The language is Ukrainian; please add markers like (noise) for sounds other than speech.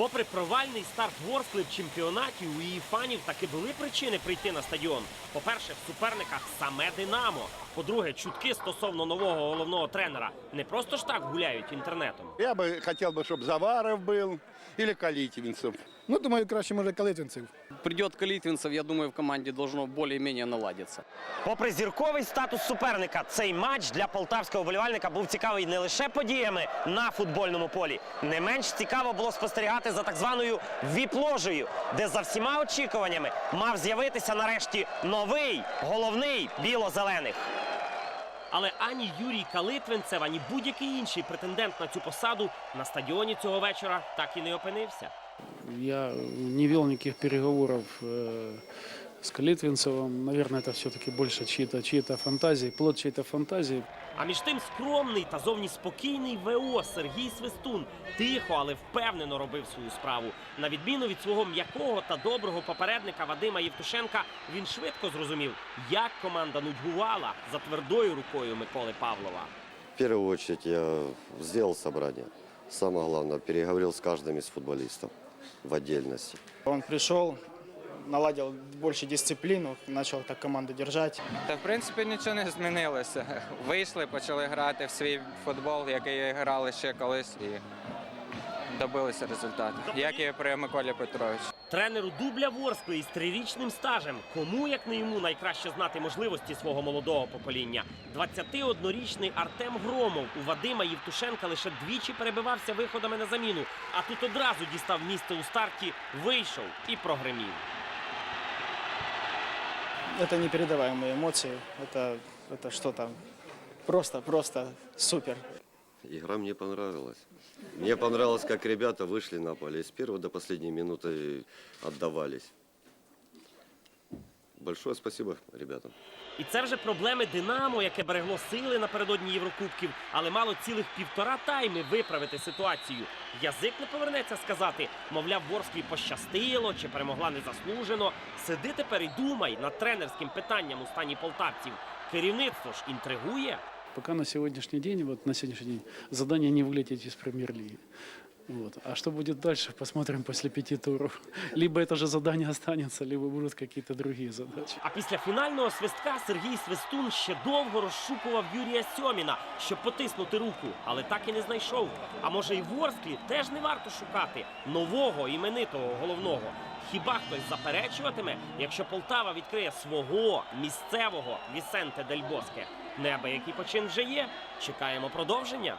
Попри провальний старт Ворскли в чемпіонаті, у її фанів таки були причини прийти на стадіон. По-перше, в суперниках саме Динамо. По-друге, чутки стосовно нового головного тренера не просто ж так гуляють інтернетом. Я бы хотел бы, чтобы Заваров был или Калитвинцев. Ну, думаю, краще може калитвинців. Придет Калитвинцев, я думаю, в команде должно более-менее наладиться. Попри зірковий статус суперника, цей матч для полтавського вболівальника був цікавий не лише подіями на футбольному полі. Не менш цікаво було спостерігати за так званою віп-ложею, де за всіма очікуваннями мав з'явитися нарешті новий головний біло-зелених. Але ані Юрій Калитвинцев, ані будь-який інший претендент на цю посаду на стадіоні цього вечора так і не опинився. Я не вел никаких переговоров э, с Калитвинцевым. Наверное, это все-таки больше чьи-то чьи фантазии, плод чьей-то фантазии. А між тим скромний та зовні спокійний ВО Сергій Свистун тихо, але впевнено робив свою справу. На відміну від свого м'якого та доброго попередника Вадима Євтушенка, він швидко зрозумів, як команда нудьгувала за твердою рукою Миколи Павлова. В первую очередь я сделал собрание. Самое главное, переговорил с каждым из футболистов в отдельности. Он пришел, наладил больше дисциплину, начал так команду держать. Та в принципі нічого не змінилося. Вийшли, почали грати в свій футбол, який грали ще колись, і добилися результату. Як і при Миколі Петровичу. Тренеру дубля Ворскли із трирічним стажем. Кому як не йому найкраще знати можливості свого молодого покоління. 21-річний Артем Громов у Вадима Євтушенка лише двічі перебивався виходами на заміну, а тут одразу дістав місце у старті, вийшов і прогремів. Это непередаваемые эмоции, это, это что-то просто, просто супер. Игра мне понравилась. Мне понравилось, как ребята вышли на поле. С первой до последней минуты отдавались. Большое спасибо ребятам. І це вже проблеми Динамо, яке берегло сили напередодні Єврокубків, але мало цілих півтора тайми виправити ситуацію. Язик не повернеться сказати, мовляв, Ворсклі пощастило чи перемогла незаслужено. Сиди тепер і думай над тренерським питанням у стані полтавців. Керівництво ж інтригує. Пока на сегодняшний день, вот на сегодняшний день, задание не вылететь из премьер-лиги. Вот. А что будет дальше, посмотрим после пяти туров. (laughs) Либо это же задание останется, либо будут какие-то другие задачи. А після фінального свистка Сергій Свистун ще довго розшукував Юрія Сьоміна, щоб потиснути руку, але так і не знайшов. А може, і в Ворсклі теж не варто шукати нового іменитого головного. Хіба хтось заперечуватиме, якщо Полтава відкриє свого місцевого Вісенте Дель Боске? Неабиякий почин вже є. Чекаємо продовження.